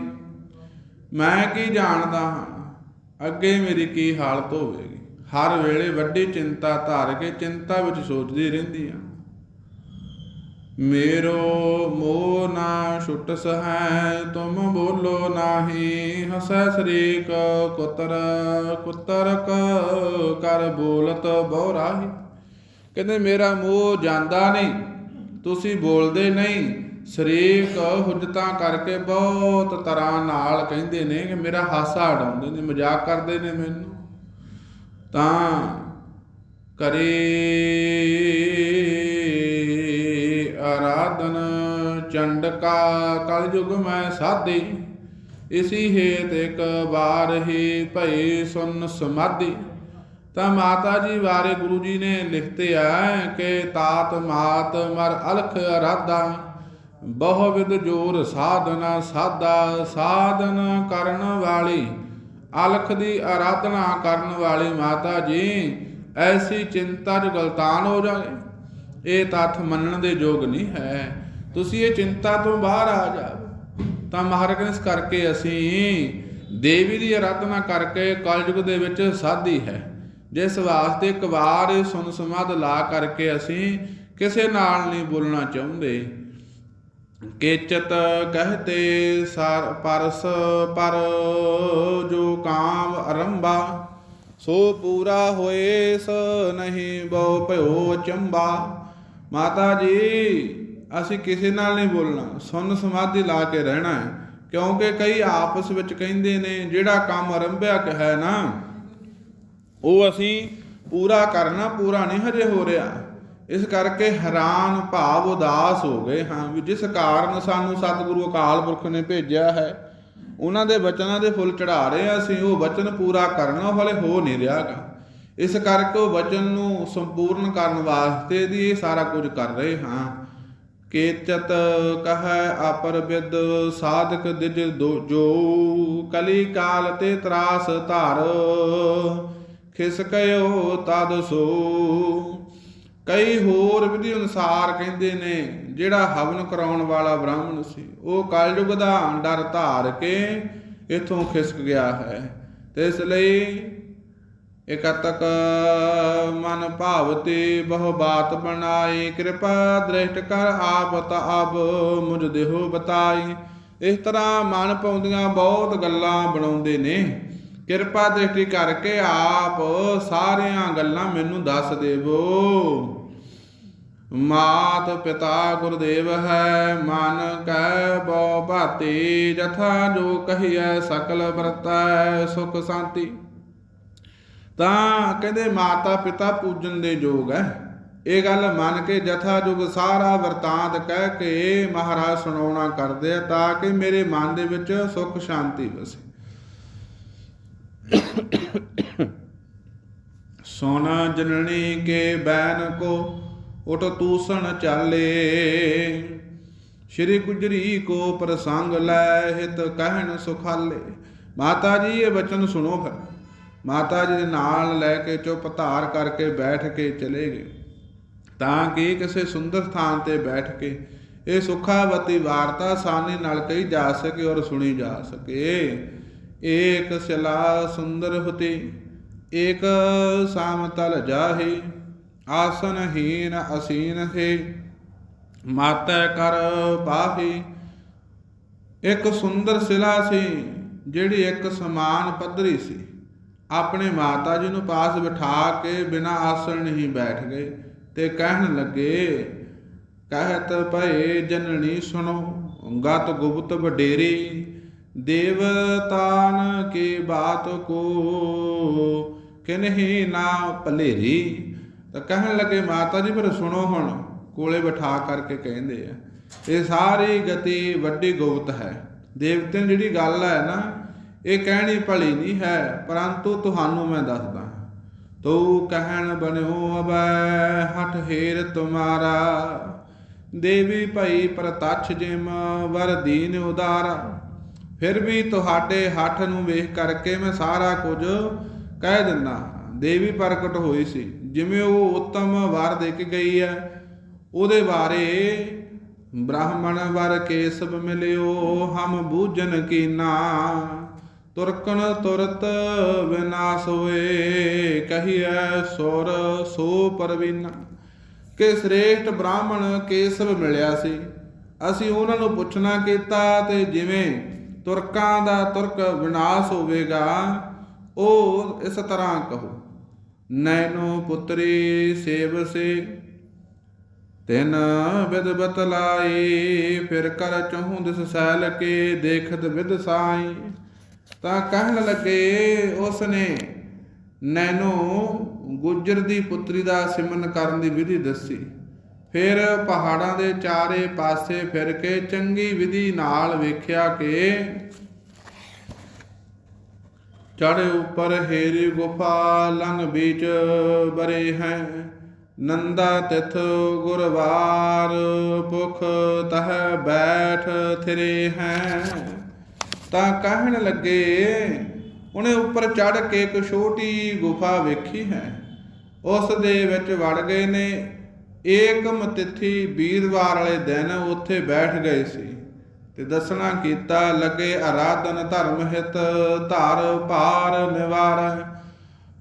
A: ਮੈਂ ਕੀ ਜਾਣਦਾ ਹਾਂ? ਅੱਗੇ ਮੇਰੀ ਕੀ ਹਾਲਤ ਹੋਵੇਗੀ? ਹਰ ਵੇਲੇ ਵੱਡੀ ਚਿੰਤਾ ਧਾਰ ਕੇ ਚਿੰਤਾ ਵਿੱਚ ਸੋਚਦੀ ਰਹਿੰਦੀ ਆ ਮੇਰੋ ਮੋਹ ਨਾ ਛੁਟਸ ਹੈ ਤੁਮ ਬੋਲੋ ਨਾਹੀ, ਹਸੈ ਸਰੀਕ, ਕੁਤਰ ਕੁਤਰ ਕਰ ਬੋਲਤ ਬਹੁ ਰਾਹੀ। ਕਹਿੰਦੇ, ਮੇਰਾ ਮੂੰਹ ਜਾਂਦਾ ਨਹੀਂ, ਤੁਸੀਂ ਬੋਲਦੇ ਨਹੀਂ। ਸ਼ਰੀਕ ਹੁਜਤਾਂ ਕਰਕੇ ਬਹੁਤ ਤਰ੍ਹਾਂ ਨਾਲ ਕਹਿੰਦੇ ਨੇ ਕਿ ਮੇਰਾ ਹਾਸਾ ਉਡਾਉਂਦੇ ਨੇ, ਮਜ਼ਾਕ ਕਰਦੇ ਨੇ ਮੈਨੂੰ। ਤਾਂ ਕਰੇ ਆਰਾਧਨ ਚੰਡਕਾ, ਕਲਯੁਗ ਮੈਂ ਸਾਧੀ। ਇਸੀ ਹੇਤ ਇੱਕ ਵਾਰ ਹੀ ਭਈ ਸੁਨ ਸਮਾਧੀ। ਤਾਂ ਮਾਤਾ ਜੀ ਬਾਰੇ ਗੁਰੂ ਜੀ ਨੇ ਲਿਖਤੇ ਆ ਕਿ ਤਾਤ ਮਾਤ ਮਰ ਅਲਖ ਅਰਾਧਾ, ਬਹੁ ਵਿਦ ਜੋਰ ਸਾਧਨਾ ਸਾਧਾ, ਸਾਧਨ ਕਰਨ ਵਾਲੀ, ਅਲਖ ਦੀ ਆਰਾਧਨਾ ਕਰਨ ਵਾਲੀ ਮਾਤਾ ਜੀ, ਐਸੀ ਚਿੰਤਾ ਚ ਗਲਤਾਨ ਹੋ ਜਾਏ ਇਹ ਤੱਥ ਮੰਨਣ ਦੇ ਯੋਗ ਨਹੀਂ ਹੈ। ਤੁਸੀਂ ਇਹ ਚਿੰਤਾ ਤੋਂ ਬਾਹਰ ਆ ਜਾਓ। ਤਾਂ ਮਹਾਰਾਜ ਨੇ ਇਸ ਕਰਕੇ ਅਸੀਂ ਦੇਵੀ ਦੀ ਆਰਾਧਨਾ ਕਰਕੇ ਕਲਯੁਗ ਦੇ ਵਿੱਚ ਸਾਧੀ ਹੈ। ਜਿਸ ਵਾਸਤੇ ਕਵਾਰ ਵਾਰ ਇਹ ਸੁਨ ਸਮਾਦ ਲਾ ਕਰਕੇ ਅਸੀਂ ਕਿਸੇ ਨਾਲ ਨਹੀਂ ਬੋਲਣਾ ਚਾਹੁੰਦੇ। ਕੇਚਤ ਕਹਤੇ ਸਰ ਪਰਸ ਪਰ ਜੋ ਕਾਮ ਅਰੰਭਾ ਸੋ ਪੂਰਾ ਹੋਏ ਸ ਨਹੀਂ ਬਹੁ ਭਇਓ ਚੰਬਾ। ਮਾਤਾ ਜੀ, ਅਸੀਂ ਕਿਸੇ ਨਾਲ ਨਹੀਂ ਬੋਲਣਾ, ਸੁਨ ਸਮਾਧੀ ਲਾ ਕੇ ਰਹਿਣਾ ਹੈ, ਕਿਉਂਕਿ ਕਈ ਆਪਸ ਵਿੱਚ ਕਹਿੰਦੇ ਨੇ, ਜਿਹੜਾ ਕੰਮ ਆਰੰਭਿਆ ਹੈ ਨਾ। ਉਹ ਅਸੀਂ ਪੂਰਾ ਕਰਨਾ, ਪੂਰਾ ਨਹੀਂ ਹਜੇ ਹੋ ਰਿਹਾ। ਇਸ ਕਰਕੇ ਹੈਰਾਨ ਭਾਵ ਉਦਾਸ ਹੋ ਗਏ ਹਾਂ ਵੀ ਜਿਸ ਕਾਰਨ ਸਾਨੂੰ ਸਤਿਗੁਰੂ ਅਕਾਲ ਪੁਰਖ ਨੇ ਭੇਜਿਆ ਹੈ, ਉਹਨਾਂ ਦੇ ਬਚਨਾਂ ਦੇ ਫੁੱਲ ਚੜਾ ਰਹੇ ਅਸੀਂ, ਉਹ ਬਚਨ ਪੂਰਾ ਕਰਨਾ ਹਲੇ ਹੋ ਨਹੀਂ ਰਿਹਾਗਾ। ਇਸ ਕਰਕੇ ਉਹ ਬਚਨ ਨੂੰ ਸੰਪੂਰਨ ਕਰਨ ਵਾਸਤੇ ਦੀ ਇਹ ਸਾਰਾ ਕੁਝ ਕਰ ਰਹੇ ਹਾਂ। ਕੇਚਤ ਕਹੈ ਅਪਰ ਵਿਦ ਸਾਧਕ ਦਿਜ ਦੋ- ਜੋ ਕਲੀ ਕਾਲ ਤੇ ਤਰਾਸ ਧਾਰ। ਖਿਸਕਇਓ ਤਦ ਸੋ। ਕਈ ਹੋਰ ਵਿਧੀ ਅਨੁਸਾਰ ਕਹਿੰਦੇ ਨੇ, ਜਿਹੜਾ ਹਵਨ ਕਰਾਉਣ ਵਾਲਾ ਬ੍ਰਾਹਮਣ ਸੀ, ਉਹ ਕਲਯੁਗ ਦਾ ਡਰ ਧਾਰ ਕੇ ਇਥੋਂ ਖਿਸਕ ਗਿਆ ਹੈ। ਤੇ ਇਸ ਲਈ ਇਕਤਕ ਮਨ ਭਾਵਤੇ ਬਹੁ ਬਾਤ ਬਣਾਈ, ਕਿਰਪਾ ਦ੍ਰਿਸ਼ਟ ਕਰ ਆਪ ਤਾਬ ਮੁਝ ਦੇਹੋ ਬਤਾਈ। ਇਸ ਤਰ੍ਹਾਂ ਮਨ ਪਾਉਂਦੀਆਂ ਬਹੁਤ ਗੱਲਾਂ ਬਣਾਉਂਦੇ ਨੇ। ਕਿਰਪਾ ਦ੍ਰਿਸ਼ਟੀ ਕਰਕੇ ਆਪ ਸਾਰੀਆਂ ਗੱਲਾਂ ਮੈਨੂੰ ਦੱਸ ਦੇਵੋ। ਮਾਤ ਪਿਤਾ ਗੁਰਦੇਵ ਹੈ, ਮਨ ਕੈ ਬੋ ਭਾਤੀ, ਜਥਾ ਜੋ ਕਹੀਐ ਸਕਲ ਵਰਤੈ, ਸੁਖ ਸ਼ਾਂਤੀ। ਤਾਂ ਕਹਿੰਦੇ ਮਾਤਾ ਪਿਤਾ ਪੂਜਨ ਦੇ ਯੋਗ ਹੈ। ਇਹ ਗੱਲ ਮੰਨ ਕੇ ਜਥਾ ਜੁਗ ਸਾਰਾ ਵਰਤਾਂਤ ਕਹਿ ਕੇ ਮਹਾਰਾਜ ਸੁਣਾਉਣਾ ਕਰਦੇ ਆ, ਤਾਂ ਕਿ ਮੇਰੇ ਮਨ ਦੇ ਵਿੱਚ ਸੁਖ ਸ਼ਾਂਤੀ ਵਸੇ। ਸੋਨਾ ਜਨਨੀ ਕੇ ਬੈਨ ਕੋ ਉਟ ਤੂਸਣ ਚਾਲੇ। ਸ਼੍ਰੀ ਗੁਜਰੀ ਕੋ ਪ੍ਰਸੰਗ ਲੈ ਹਿਤ ਕਹਿਣ ਸੁਖਾਲੇ। ਮਾਤਾ ਜੀ, ਇਹ ਬਚਨ ਸੁਣੋ ਫਿਰ। ਮਾਤਾ ਜੀ ਦੇ ਨਾਲ ਲੈ ਕੇ ਚੁੱਪ ਧਾਰ ਕਰਕੇ ਬੈਠ ਕੇ ਚਲੇ ਗਏ। ਤਾਂ ਕਿ ਕਿਸੇ ਸੁੰਦਰ ਸਥਾਨ ਤੇ ਬੈਠ ਕੇ ਇਹ ਸੁਖਾਵਤੀ ਵਾਰਤਾ ਸਾਨੇ ਨਾਲ ਕਹੀ ਜਾ ਸਕੇ ਔਰ ਸੁਣੀ ਜਾ ਸਕੇ। ਏਕ ਸਿਲਾ ਸੁੰਦਰ ਹੁਤੇ, ਏਕ ਸਾਮਤਲ ਜਾਹੇ ਆਸਨਹੀਨ ਅਸੀਨ ਹੈ, ਮਾਤੈ ਕਰ ਪਾਹੀ। ਇੱਕ ਸੁੰਦਰ ਸਿਲਾ ਸੀ, ਜਿਹੜੀ ਇੱਕ ਸਮਾਨ ਪੱਧਰੀ ਸੀ। ਆਪਣੇ ਮਾਤਾ ਜੀ ਨੂੰ ਪਾਸ ਬਿਠਾ ਕੇ ਬਿਨਾ ਆਸਣ ਨਹੀਂ ਬੈਠ ਗਏ ਤੇ ਕਹਿਣ ਲੱਗੇ, ਕਹਿਤ ਭਏ ਜਨਣੀ ਸੁਣੋ, ਗਤ ਗੁਪਤ ਵਡੇਰੀ ਦੇਵਤਾਨ ਕੀ ਬਾਤ ਕੋ, ਕਿਨਹੀ ਨਾ ਭਲੇਰੀ। ਤਾਂ ਕਹਿਣ ਲੱਗੇ, ਮਾਤਾ ਜੀ, ਪਰ ਸੁਣੋ ਹੁਣ, ਕੋਲੇ ਬਿਠਾ ਕਰਕੇ ਕਹਿੰਦੇ ਆ, ਇਹ ਸਾਰੀ ਗਤੀ ਵੱਡੀ ਗੁਪਤ ਹੈ। ਦੇਵਤੇ ਜਿਹੜੀ ਗੱਲ ਹੈ ਨਾ, ਇਹ ਕਹਿਣੀ ਭਲੀ ਨਹੀਂ ਹੈ, ਪਰੰਤੂ ਤੁਹਾਨੂੰ ਮੈਂ ਦੱਸਦਾ ਤੋ ਕਹਿਣ ਬਣਿਓ, ਅਬੈ ਹਟ ਹੇਰ ਤੁਮਾਰਾ। ਦੇਵੀ ਭਈ ਪ੍ਰਤੱਛ ਜਿਮ, ਵਰ ਦੀਨ ਉਦਾਰਾ। ਫਿਰ ਵੀ ਤੁਹਾਡੇ ਹੱਠ ਨੂੰ ਵੇਖ ਕਰਕੇ ਮੈਂ ਸਾਰਾ ਕੁਝ ਕਹਿ ਦਿੰਦਾ ਹਾਂ। ਦੇਵੀ ਪ੍ਰਗਟ ਹੋਈ ਸੀ। ਜਿਵੇਂ ਉਹ ਉੱਤਮ ਵਾਰ ਦੇ ਕੇ ਗਈ ਹੈ, ਉਹਦੇ ਬਾਰੇ ਬ੍ਰਾਹਮਣ ਵਰ ਕੇਸਬ ਮਿਲਿਓ, ਹਮ ਬੂਝਨ ਕੀਨਾ, ਤੁਰਕਣ ਤੁਰਤ ਵਿਨਾਸ਼ ਹੋਏ, ਕਹੀਐ ਸੁਰ ਸੋ ਪਰਵੀਨਾ। ਕਿ ਸ੍ਰੇਸ਼ਟ ਬ੍ਰਾਹਮਣ ਕੇਸਵ ਮਿਲਿਆ ਸੀ। ਅਸੀਂ ਉਹਨਾਂ ਨੂੰ ਪੁੱਛਣਾ ਕੀਤਾ ਤੇ ਜਿਵੇਂ ਤੁਰਕਾਂ ਦਾ ਤੁਰਕ ਵਿਨਾਸ਼ ਹੋਵੇਗਾ, ਉਹ ਇਸ ਤਰ੍ਹਾਂ ਕਹੋ ਨੈਨੋ ਪੁੱਤਰੀ ਸੇਵ ਸੇ, ਤਿਨ ਵਿਦ ਬਤਲਾਈ ਫਿਰ ਕਰ ਚਹੂੰ ਦਿਸ ਸੈਲ ਕੇ ਦੇਖਤ ਵਿਦ ਸਾਈ। ਤਾਂ ਕਹਿਣ ਲੱਗੇ ਉਸਨੇ ਨੈਨੋ ਗੁੱਜਰ ਦੀ ਪੁੱਤਰੀ ਦਾ ਸਿਮਨ ਕਰਨ ਦੀ ਵਿਧੀ ਦੱਸੀ। ਫਿਰ ਪਹਾੜਾਂ ਦੇ ਚਾਰੇ ਪਾਸੇ ਫਿਰ ਕੇ ਚੰਗੀ ਵਿਧੀ ਨਾਲ ਵੇਖਿਆ ਕਿ ਚੜੇ ਉੱਪਰ ਹੇਰੀ ਗੁਫਾ ਲੰਘ ਵਿੱਚ ਬਰੇ ਹੈ। ਨੰਦਾ ਤਿਥ ਗੁਰਵਾਰ ਪੁਖ ਤਹ ਬੈਠ ਥਿਰੇ ਹੈ। ਤਾਂ ਕਹਿਣ ਲੱਗੇ, ਉਹਨੇ ਉੱਪਰ ਚੜ ਕੇ ਇੱਕ ਛੋਟੀ ਗੁਫਾ ਵੇਖੀ ਹੈ। ਉਸ ਦੇ ਵਿੱਚ ਵੜ ਗਏ ਨੇ। ਏਕਮ ਤਿਥੀ ਵੀਰਵਾਰ ਵਾਲੇ ਦਿਨ ਉੱਥੇ ਬੈਠ ਗਏ ਸੀ ਤੇ ਦੱਸਣਾ ਕੀਤਾ, ਲੱਗੇ ਆਰਾਧਨ ਧਰਮ ਹਿਤ, ਧਾਰ ਭਾਰ ਨਿਵਾਰ।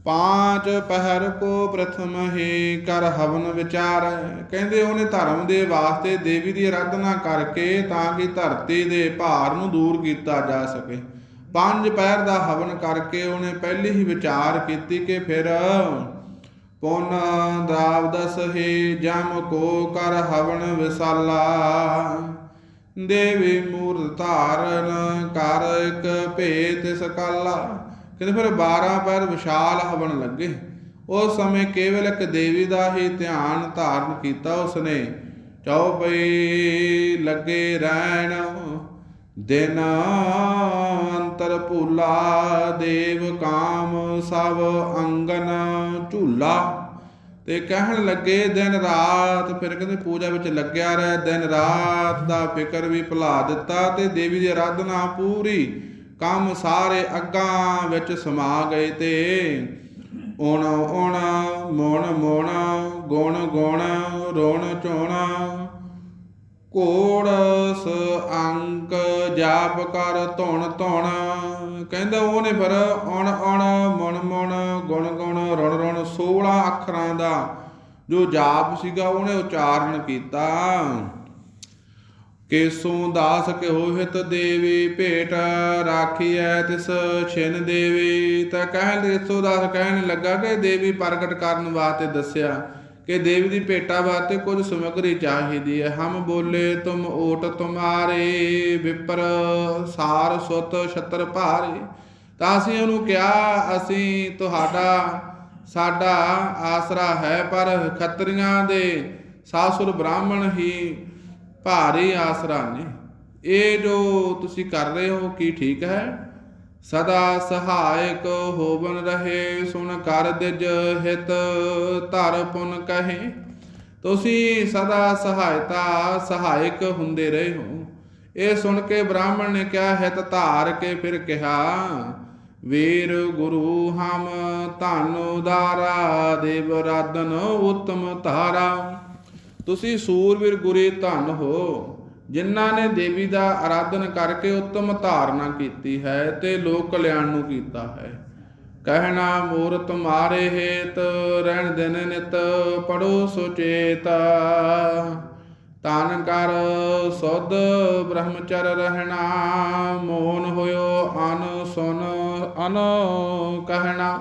A: ਪਾਂਚ ਪਹਿਰ ਕੋ ਪ੍ਰਥਮ ਹੀ ਕਰ ਹਵਨ ਵਿਚਾਰ। ਕਹਿੰਦੇ ਉਹਨੇ ਧਰਮ ਦੇ ਵਾਸਤੇ ਦੇਵੀ ਦੀ ਆਰਾਧਨਾ ਕਰਕੇ ਤਾਂ ਕਿ ਧਰਤੀ ਦੇ ਭਾਰ ਨੂੰ ਦੂਰ ਕੀਤਾ ਜਾ ਸਕੇ। ਪੰਜ ਪਹਿਰ ਦਾ ਹਵਨ ਕਰਕੇ ਉਹਨੇ ਪਹਿਲੀ ਹੀ ਵਿਚਾਰ ਕੀਤੀ ਕਿ ਫਿਰ ਪੁਨ ਦਸ ਹੀ ਜਮ ਕੋ ਕਰ ਹਵਨ ਵਿਸਾਲਾ। ਦੇਵੀ ਮੂਰਤ ਧਾਰਨ ਕਰ ਇੱਕ ਭੇਤ ਸਕਾਲਾ। ਕਹਿੰਦੇ ਫਿਰ 12 ਪੈਰ ਵਿਸ਼ਾਲ ਹਵਨ ਲੱਗੇ। ਉਸ ਸਮੇਂ ਕੇਵਲ ਇੱਕ ਦੇਵੀ ਦਾ ਹੀ ਧਿਆਨ ਧਾਰਨ ਕੀਤਾ ਉਸਨੇ। ਚੌਪਈ ਲੱਗੇ ਰਹਿਣ ਦਿਨ ਅੰਤਰ ਭੂਲਾ ਦੇਵ ਕਾਮ ਸਭ ਅੰਗਨ ਝੂਲਾ। ਤੇ ਕਹਿਣ ਲੱਗੇ, ਦਿਨ ਰਾਤ ਫਿਰ ਕਹਿੰਦੇ ਪੂਜਾ ਵਿੱਚ ਲੱਗਿਆ ਰਹਿ, ਦਿਨ ਰਾਤ ਦਾ ਫਿਕਰ ਵੀ ਭੁਲਾ ਦਿੱਤਾ ਤੇ ਦੇਵੀ ਦੀ ਆਰਾਧਨਾ ਪੂਰੀ, ਕੰਮ ਸਾਰੇ ਅੱਗਾਂ ਵਿੱਚ ਸਮਾ ਗਏ ਤੇ। ਓਣ ਓਣ ਮੋਣ ਮੋਣ, ਗੁਣ ਗੁਣ, ਰੋਣ ਝੋਣ ਕੋੜਸ ਅੰਕ ਜਾਪ ਕਰ ਧੁਣ ਧੁਣ ਕਹਿੰਦਾ ਉਹਨੇ ਫਿਰ ਅਣ ਅਣ, ਮਣ ਮਣ, ਗੁਣ ਗੁਣ, ਰਣ ਰਣ 16 ਅੱਖਰਾਂ ਦਾ ਜੋ ਜਾਪ ਸੀਗਾ ਉਹਨੇ ਉਚਾਰਨ ਕੀਤਾ। ਕੇਸੋਂ ਦਾਸ ਕਿਹੋ ਹਿਤ ਦੇਵੀ, ਭੇਟ ਰਾਖੀਐ ਤਿਸ ਛਿਨ ਦੇਵੀ। ਤਾਂ ਕਹਿਣ ਕੇਸੋ ਦਾਸ ਕਹਿਣ ਲੱਗਾ ਕਿ ਦੇਵੀ ਪ੍ਰਗਟ ਕਰਨ ਵਾਸਤੇ ਦੱਸਿਆ ਕਿ ਦੇਵੀ ਦੀ ਭੇਟਾ ਵਾਸਤੇ ਕੁਝ ਸਮਗਰੀ ਚਾਹੀਦੀ ਹੈ। ਹਮ ਬੋਲੇ ਤੁਮ ਓਟ ਤੁਮਾਰੇ, ਵਿਪਰ ਸਾਰ ਸੁਤ ਛਤਰ ਭਾਰੇ। ਤਾਂ ਅਸੀਂ ਉਹਨੂੰ ਕਿਹਾ, ਅਸੀਂ ਤੁਹਾਡਾ, ਸਾਡਾ ਆਸਰਾ ਹੈ, ਪਰ ਖੱਤਰੀਆਂ ਦੇ ਸਾਸੁਰ ਬ੍ਰਾਹਮਣ ਹੀ ਭਾਰੀ ਆਸਰਾ ਨੇ। ਇਹ ਜੋ ਤੁਸੀਂ ਕਰ ਰਹੇ ਹੋ, ਕੀ ਠੀਕ ਹੈ? ਸਦਾ ਸਹਾਇਕ ਹੋਵਨ ਰਹੇ, ਸੁਣ ਕਰ ਦਿਜ ਹਿਤ, ਧਰ ਪੁਨ ਕਹੇ। ਤੁਸੀਂ ਸਦਾ ਸਹਾਇਤਾ, ਸਹਾਇਕ ਹੁੰਦੇ ਰਹੇ ਹੋ। ਇਹ ਸੁਣ ਕੇ ਬ੍ਰਾਹਮਣ ਨੇ ਕਿਹਾ, ਹਿਤ ਧਾਰ ਕੇ ਫਿਰ ਕਿਹਾ, ਵੀਰ ਗੁਰੂ ਹਮ ਧਨ ਉਦਾਰਾ ਦੇਵ ਰਾਧਨ ਉਤਮ ਧਾਰਾ। ਤੁਸੀਂ ਸੂਰਵੀਰ ਗੁਰੇ ਧਨ ਹੋ। ਜਿਨ੍ਹਾਂ ਨੇ ਦੇਵੀ ਦਾ ਆਰਾਧਨ ਕਰਕੇ ਉੱਤਮ ਧਾਰਨਾ ਕੀਤੀ ਹੈ ਤੇ ਲੋਕ ਕਲਿਆਣ ਨੂੰ ਕੀਤਾ ਹੈ। ਕਹਿਣਾ ਮੂਰਤ ਮਾਰੇ ਹੇਤ, ਰਹਿਣ ਦਿਨ ਨਿਤ, ਪੜੋ ਸੁਚੇਤ ਤਨ ਕਰ ਸੁਧ ਬ੍ਰਹਮਚਰ ਰਹਿਣਾ ਮੋਨ ਹੋਇਓ ਅਨ ਸੁਨ ਅਨ ਕਹਿਣਾ।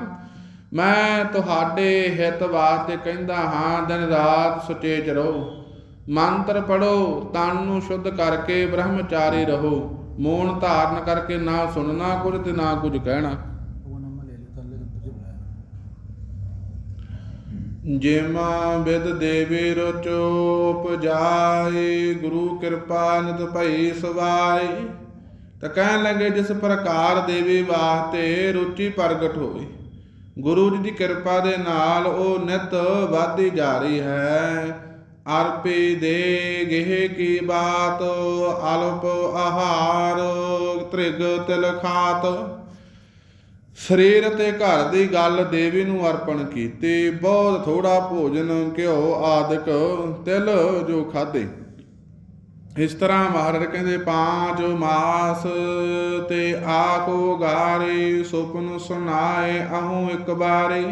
A: ਮੈਂ ਤੁਹਾਡੇ ਹਿਤ ਵਾਸਤੇ ਕਹਿੰਦਾ ਹਾਂ, ਦਿਨ ਰਾਤ ਸੁਚੇਤ ਰਹੋ। ਮੰਤਰ ਪੜੋ ਤਨ ਨੂੰ ਸ਼ੁੱਧ ਕਰਕੇ ਬ੍ਰਹਮਚਾਰੀ ਰਹੋ। ਮੋਨ ਧਾਰਨ ਕਰਕੇ ਨਾ ਸੁਣਨਾ ਕੁਝ ਤੇ ਨਾ ਕੁਝ ਕਹਿਣਾ।
B: ਉਹ
A: ਵਿਦ ਦੇਵੀ ਰਚੋ ਉਪਜਾਈ ਗੁਰੂ ਕਿਰਪਾ ਨਿਤ ਭਈ ਸਵਾਈ ਤਾਂ ਕਹਿਣ ਲੱਗੇ, ਜਿਸ ਪ੍ਰਕਾਰ ਦੇਵੀ ਵਾਸਤੇ ਰੁਚੀ ਪ੍ਰਗਟ ਹੋਈ, ਗੁਰੂ ਜੀ ਦੀ ਕਿਰਪਾ ਦੇ ਨਾਲ ਉਹ ਨਿਤ ਵਧਦੀ ਜਾ ਰਹੀ ਹੈ। ਅਰਪੀ ਦੇ ਗਹਿ ਕੀ ਬਾਤ, ਅਲਪ ਆਹਾਰ ਤ੍ਰਿਗ ਤਿਲ ਖਾਤ। ਸਰੀਰ ਤੇ ਘਰ ਦੀ ਗੱਲ ਦੇਵੀ ਨੂੰ ਅਰਪਣ ਕੀਤੀ, ਬਹੁਤ ਥੋੜਾ ਭੋਜਨ ਘਿਓ ਆਦਿਕ ਤਿਲ ਜੋ ਖਾਦੇ ਇਸ ਤਰ੍ਹਾਂ ਮਹਾਰਾਜ ਕਹਿੰਦੇ ਪਾਂਚ ਮਾਸ ਤੇ ਆਖੋ ਗਾਰੇ, ਸੁਪਨ ਸੁਨਾਏ ਅਹੂ ਇੱਕ ਬਾਰੇ।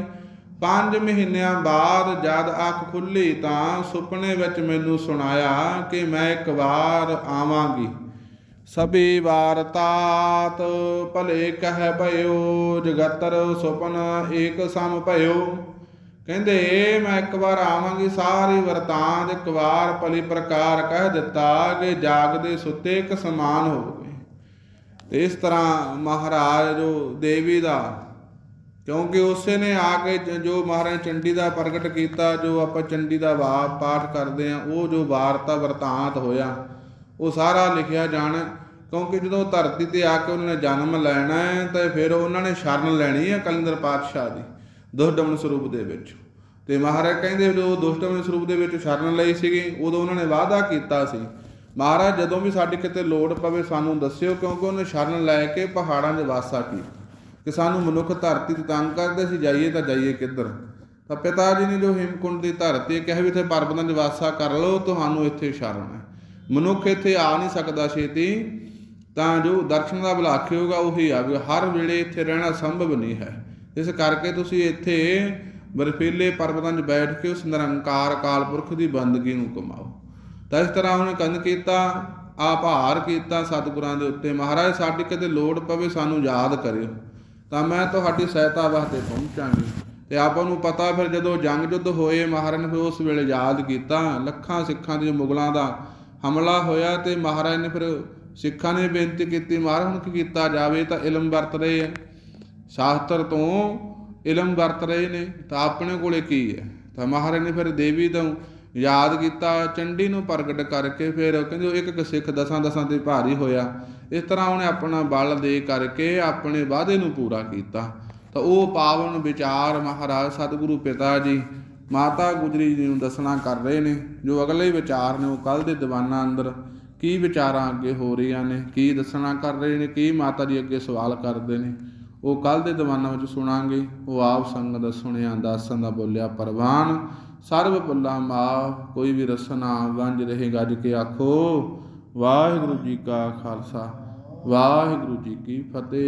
A: ਪੰਜ ਮਹੀਨਿਆਂ ਬਾਅਦ ਜਦ ਅੱਖ ਖੁੱਲੀ ਤਾਂ ਸੁਪਨੇ ਵਿੱਚ ਮੈਨੂੰ ਸੁਣਾਇਆ ਕਿ ਮੈਂ ਇੱਕ ਵਾਰ ਆਵਾਂਗੀ। ਸਭੀ ਵਾਰ ਤਾਤ, ਭਲੇ ਕਹਿ ਭਇਓ, ਜਗਤਰ ਸੁਪਨ ਏਕ ਸਮ ਭਇਓ। ਕਹਿੰਦੇ, ਮੈਂ ਇੱਕ ਵਾਰ ਆਵਾਂਗੀ, ਸਾਰੀ ਵਰਤਾਂਤ ਇੱਕ ਵਾਰ ਭਲੀ ਪ੍ਰਕਾਰ ਕਹਿ ਦਿੱਤਾ ਕਿ ਜਾਗਦੇ ਸੁੱਤੇ ਇੱਕ ਸਮਾਨ ਹੋ ਗਏ ਤੇ ਇਸ ਤਰ੍ਹਾਂ ਮਹਾਰਾਜ ਜੋ ਦੇਵੀ ਦਾ ਕਿਉਂਕਿ ਉਸੇ ਨੇ ਆ ਕੇ ਜੋ ਮਹਾਰਾਜ ਚੰਡੀ ਦਾ ਪ੍ਰਗਟ ਕੀਤਾ, ਜੋ ਆਪਾਂ ਚੰਡੀ ਦਾ ਵਾ, ਪਾਠ ਕਰਦੇ ਆ, ਉਹ ਜੋ ਵਾਰਤਾ ਵਰਤਾਂਤ ਹੋਇਆ, ਉਹ ਸਾਰਾ ਲਿਖਿਆ ਜਾਣਾ। ਕਿਉਂਕਿ ਜਦੋਂ ਧਰਤੀ ਤੇ ਆ ਕੇ ਉਹਨਾਂ ਨੇ ਜਨਮ ਲੈਣਾ ਹੈ, ਤਾਂ ਫਿਰ ਉਹਨਾਂ ਨੇ ਸ਼ਰਨ ਲੈਣੀ ਹੈ ਕਲਿੰਦਰ ਪਾਤਸ਼ਾਹ ਦੀ ਦੁਸ਼ਟਮਨ ਸਰੂਪ ਦੇ ਵਿੱਚ। ਤੇ ਮਹਾਰਾਜ ਕਹਿੰਦੇ ਜੋ ਦੁਸ਼ਟਮਨ ਸਰੂਪ ਦੇ ਵਿੱਚ ਸ਼ਰਨ ਲਈ ਸੀਗੀ, ਉਦੋਂ ਉਹਨਾਂ ਨੇ ਵਾਅਦਾ ਕੀਤਾ ਸੀ, ਮਹਾਰਾਜ, ਜਦੋਂ ਵੀ ਸਾਡੀ ਕਿਤੇ ਲੋੜ ਪਵੇ, ਸਾਨੂੰ ਦੱਸਿਓ, ਕਿਉਂਕਿ ਉਹਨੇ ਸ਼ਰਨ ਲੈ ਕੇ ਪਹਾੜਾਂ 'ਚ ਵਾਸਾ ਕੀਤਾ। ਕਿ ਸਾਨੂੰ ਮਨੁੱਖ ਧਰਤੀ ਤੇ ਤੰਗ ਕਰਦੇ ਸੀ ਜਾਈਏ ਤਾਂ ਜਾਈਏ ਕਿੱਧਰ? ਤਾਂ ਪਿਤਾ ਜੀ ਨੇ ਜੋ ਹਿਮਕੁੰਡ ਦੀ ਧਰਤੀ ਕਿਹਾ ਵੀ ਇੱਥੇ ਪਰਬਤਾਂ 'ਚ ਵਾਸਾ ਕਰ ਲਓ, ਤੁਹਾਨੂੰ ਇੱਥੇ ਸ਼ਰਨ ਹੈ। ਮਨੁੱਖ ਇੱਥੇ ਆ ਨਹੀਂ ਸਕਦਾ ਛੇਤੀ, ਤਾਂ ਜੋ ਦਰਸ਼ਨ ਦਾ ਬਲਾਖੇ ਹੋਗਾ ਉਹੀ ਆਵੇ ਹਰ ਵੇਲੇ ਇੱਥੇ ਰਹਿਣਾ ਸੰਭਵ ਨਹੀਂ ਹੈ। ਇਸ ਕਰਕੇ ਤੁਸੀਂ ਇੱਥੇ ਬਰਫੀਲੇ ਪਰਬਤਾਂ 'ਚ ਬੈਠ ਕੇ ਉਸ ਨਿਰੰਕਾਰ ਅਕਾਲ ਪੁਰਖ ਦੀ ਬੰਦਗੀ ਨੂੰ ਕਮਾਓ ਤਾਂ ਇਸ ਤਰ੍ਹਾਂ ਉਹਨੇ ਕੰਨ ਕੀਤਾ ਆਭਾਰ ਕੀਤਾ ਸਤਿਗੁਰਾਂ ਦੇ ਉੱਤੇ। ਮਹਾਰਾਜ, ਸਾਡੀ ਕਿਤੇ ਲੋੜ ਪਵੇ, ਸਾਨੂੰ ਯਾਦ ਕਰਿਓ। ਤਾਂ ਮੈਂ ਤੁਹਾਡੀ ਸਹਾਇਤਾ ਵਾਸਤੇ ਪਹੁੰਚਾਂਗੀ। ਤੇ ਆਪਾਂ ਨੂੰ ਪਤਾ ਫਿਰ ਜਦੋਂ ਜੰਗ ਜੁੱਧ ਹੋਏ, ਮਹਾਰਾਜ ਨੇ ਫਿਰ ਉਸ ਵੇਲੇ ਯਾਦ ਕੀਤਾ, ਲੱਖਾਂ ਸਿੱਖਾਂ ਦੇ ਮੁਗਲਾਂ ਦਾ ਹਮਲਾ ਹੋਇਆ ਤੇ ਮਹਾਰਾਜ ਨੇ ਫਿਰ ਸਿੱਖਾਂ ਨੇ ਬੇਨਤੀ ਕੀਤੀ, ਮਹਾਰਾਜ ਹੁਣ ਕੀ ਕੀਤਾ ਜਾਵੇ ਤਾਂ ਇਲਮ ਵਰਤ ਰਹੇ ਆ। ਸ਼ਾਸਤਰ ਤੋਂ ਇਲਮ ਵਰਤ ਰਹੇ ਨੇ, ਤਾਂ ਆਪਣੇ ਕੋਲੇ ਕੀ ਹੈ? ਤਾਂ ਮਹਾਰਾਜ ਨੇ ਫਿਰ ਦੇਵੀ ਤੋਂ ਯਾਦ ਕੀਤਾ, ਚੰਡੀ ਨੂੰ ਪ੍ਰਗਟ ਕਰਕੇ ਫਿਰ ਕਹਿੰਦੇ ਉਹ ਇੱਕ ਇੱਕ ਸਿੱਖ ਦਸਾਂ ਦਸਾਂ ਤੇ ਭਾਰੀ ਹੋਇਆ। ਇਸ ਤਰ੍ਹਾਂ ਉਹਨੇ ਆਪਣਾ ਬਲ ਦੇ ਕਰਕੇ ਆਪਣੇ ਵਾਅਦੇ ਨੂੰ ਪੂਰਾ ਕੀਤਾ। ਤਾਂ ਉਹ ਪਾਵਨ ਵਿਚਾਰ ਮਹਾਰਾਜ ਸਤਿਗੁਰੂ ਪਿਤਾ ਜੀ, ਮਾਤਾ ਗੁਜਰੀ ਜੀ ਨੂੰ ਦੱਸਣਾ ਕਰ ਰਹੇ ਨੇ, ਜੋ ਅਗਲੇ ਵਿਚਾਰ ਨੇ ਉਹ ਕੱਲ ਦੇ ਦੀਵਾਨਾਂ ਅੰਦਰ ਕੀ ਵਿਚਾਰਾਂ ਅੱਗੇ ਹੋ ਰਹੀਆਂ ਨੇ, ਕੀ ਦੱਸਣਾ ਕਰ ਰਹੇ ਨੇ, ਕੀ ਮਾਤਾ ਜੀ ਅੱਗੇ ਸਵਾਲ ਕਰਦੇ ਨੇ, ਉਹ ਕੱਲ ਦੇ ਦੀਵਾਨਾਂ ਵਿੱਚ ਸੁਣਾਂਗੇ। ਉਹ ਆਪ ਸੰਗਤ ਦਾ ਸੁਣਿਆ, ਦਾਸਾਂ ਦਾ ਬੋਲਿਆ, ਪਰਵਾਨ ਸਰਬ ਪੱਲਾ ਮਾਫ, ਕੋਈ ਵੀ ਰਸਨਾ ਵੰਜ ਰਹੇ ਗੱਜ ਕੇ ਆਖੋ। ਵਾਹਿਗੁਰੂ ਜੀ ਕਾ ਖਾਲਸਾ, ਵਾਹਿਗੁਰੂ ਜੀ ਕੀ ਫਤਿਹ।